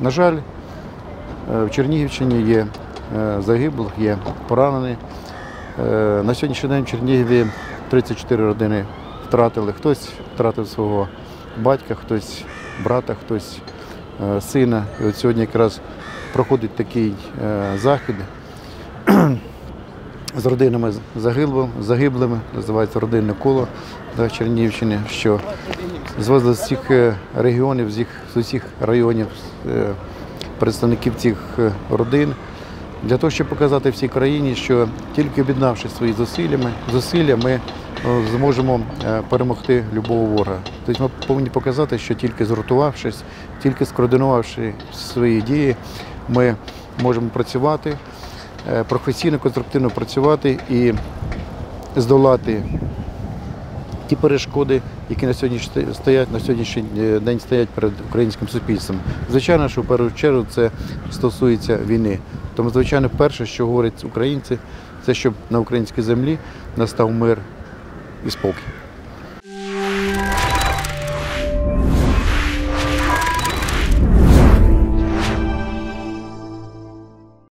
На жаль, е, в Чернігівщині є е, загиблих, є поранені. Е, На сьогоднішній день в Чернігіві 34 родини втратили. Хтось втратив свого батька, хтось брата, хтось сина. І от сьогодні якраз проходить такий захід з родинами загиблими, загиблими, називається родинне коло да, в що звезли з всіх е, регіонів, з усіх, з усіх районів е, представників цих е, родин для того, щоб показати всій країні, що тільки об'єднавши свої зусиллями, зусилля, ми зможемо перемогти любого ворога. Тобто ми повинні показати, що тільки згуртувавшись, тільки скоординувавши свої дії, ми можемо працювати професійно, конструктивно працювати і здолати ті перешкоди, які на сьогодні стоять на сьогоднішній е, день стоять перед українським суспільством. Звичайно, що в першу чергу це стосується війни. Тому, звичайно, перше, що говорять українці, це щоб на українській землі настав мир і спокій.